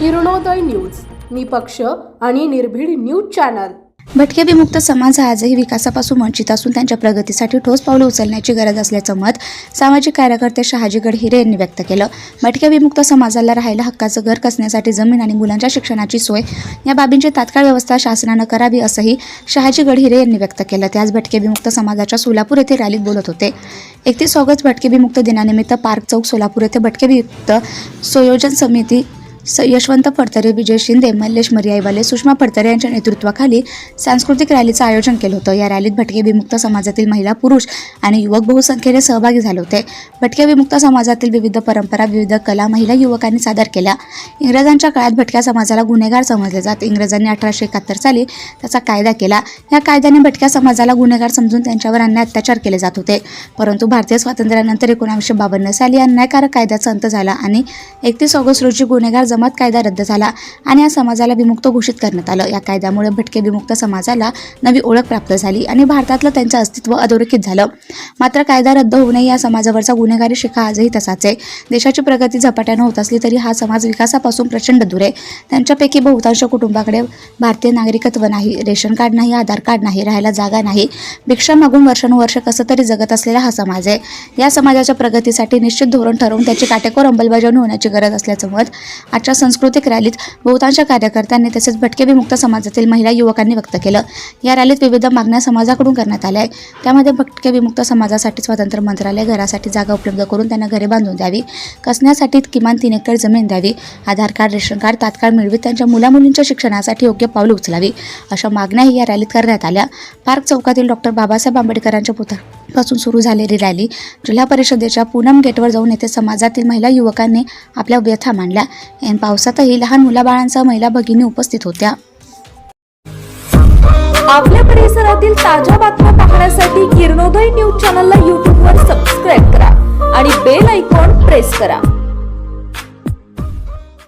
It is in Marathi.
किरणोदय न्यूज. निपक्ष आणि निर्भीड न्यूज चॅनल. भटके विमुक्त समाज हा आजही विकासापासून वंचित असून त्यांच्या प्रगतीसाठी ठोस पावलं उचलण्याची गरज असल्याचं मत सामाजिक कार्यकर्ते शहाजी गडहिरे यांनी व्यक्त केलं. भटके विमुक्त समाजाला राहायला हक्काचं घर कसण्यासाठी जमीन आणि मुलांच्या शिक्षणाची सोय या बाबींची तात्काळ व्यवस्था शासनानं करावी असंही शहाजी गडहिरे यांनी व्यक्त केलं. ते आज भटके विमुक्त समाजाच्या सोलापूर येथे रॅलीत बोलत होते. एकतीस ऑगस्ट भटके विमुक्त दिनानिमित्त पार्क चौक सोलापूर येथे भटके विमुक्त संयोजन समिती यशवंत फडतरे विजय शिंदे मल्लेश मरियाईवाले सुषमा फडतरे यांच्या नेतृत्वाखाली सांस्कृतिक रॅलीचं आयोजन केलं होतं. या रॅलीत भटके विमुक्त समाजातील महिला पुरुष आणि युवक बहुसंख्येने सहभागी झाले होते. भटके विमुक्त समाजातील विविध परंपरा विविध कला महिला युवकांनी सादर केल्या. इंग्रजांच्या काळात भटक्या समाजाला गुन्हेगार समजले जात. इंग्रजांनी अठराशे एकाहत्तर साली त्याचा कायदा केला. या कायद्याने भटक्या समाजाला गुन्हेगार समजून त्यांच्यावर अन्याय अत्याचार केले जात होते. परंतु भारतीय स्वातंत्र्यानंतर एकोणावीसशे बावन्न साली अन्यायकारक कायद्याचा अंत झाला आणि एकतीस ऑगस्ट रोजी गुन्हेगार जमात कायदा रद्द झाला आणि या समाजाला विमुक्त घोषित करण्यात आलं. या कायद्यामुळे भटके विमुक्त समाजाला नवी ओळख प्राप्त झाली आणि भारतातलं त्यांचं अस्तित्व अधोरेखित झालं. मात्र कायदा रद्द होऊनही या समाजावरचा गुन्हेगारी शिखा आजही तसाच आहे. देशाची प्रगती झपाट्यानं होत असली तरी हा समाज विकासापासून प्रचंड दूर आहे. त्यांच्यापैकी बहुतांश कुटुंबाकडे भारतीय नागरिकत्व नाही रेशन कार्ड नाही आधार कार्ड नाही राहायला जागा नाही. भिक्षा मागून वर्षानुवर्ष कसं तरी जगत असलेला हा समाज आहे. या समाजाच्या प्रगतीसाठी निश्चित धोरण ठरवून त्याची काटेकोर अंमलबजावणी होण्याची गरज असल्याचं मत नागपूरच्या सांस्कृतिक रॅलीत बहुतांश कार्यकर्त्यांनी तसेच भटके विमुक्त समाजातील महिला युवकांनी व्यक्त केलं. या रॅलीत विविध मागण्या समाजाकडून करण्यात आल्या आहेत. त्यामध्ये भटके विमुक्त समाजासाठी स्वतंत्र मंत्रालय घरासाठी जागा उपलब्ध करून त्यांना घरे बांधून द्यावी कसण्यासाठी किमान तीन एकर जमीन द्यावी आधार कार्ड रेशन कार्ड तात्काळ मिळवीत त्यांच्या मुलामुलींच्या शिक्षणासाठी योग्य पावलं उचलावी अशा मागण्याही या रॅलीत करण्यात आल्या. पार्क चौकातील डॉक्टर बाबासाहेब आंबेडकरांच्या पुतळ्यापासून सुरू झालेली रॅली जिल्हा परिषदेच्या पूनम गेटवर जाऊन येथे समाजातील महिला युवकांनी आपल्या व्यथा मांडल्या. दरम्यान पावसातही लहान मुलाबाळांसह महिला भगिनी उपस्थित होत्या. आपल्या परिसरातील ताज्या बातम्या पाहण्यासाठी किरणोदय न्यूज चॅनलला यूट्यूबवर सबस्क्राईब करा आणि बेल आयकॉन प्रेस करा.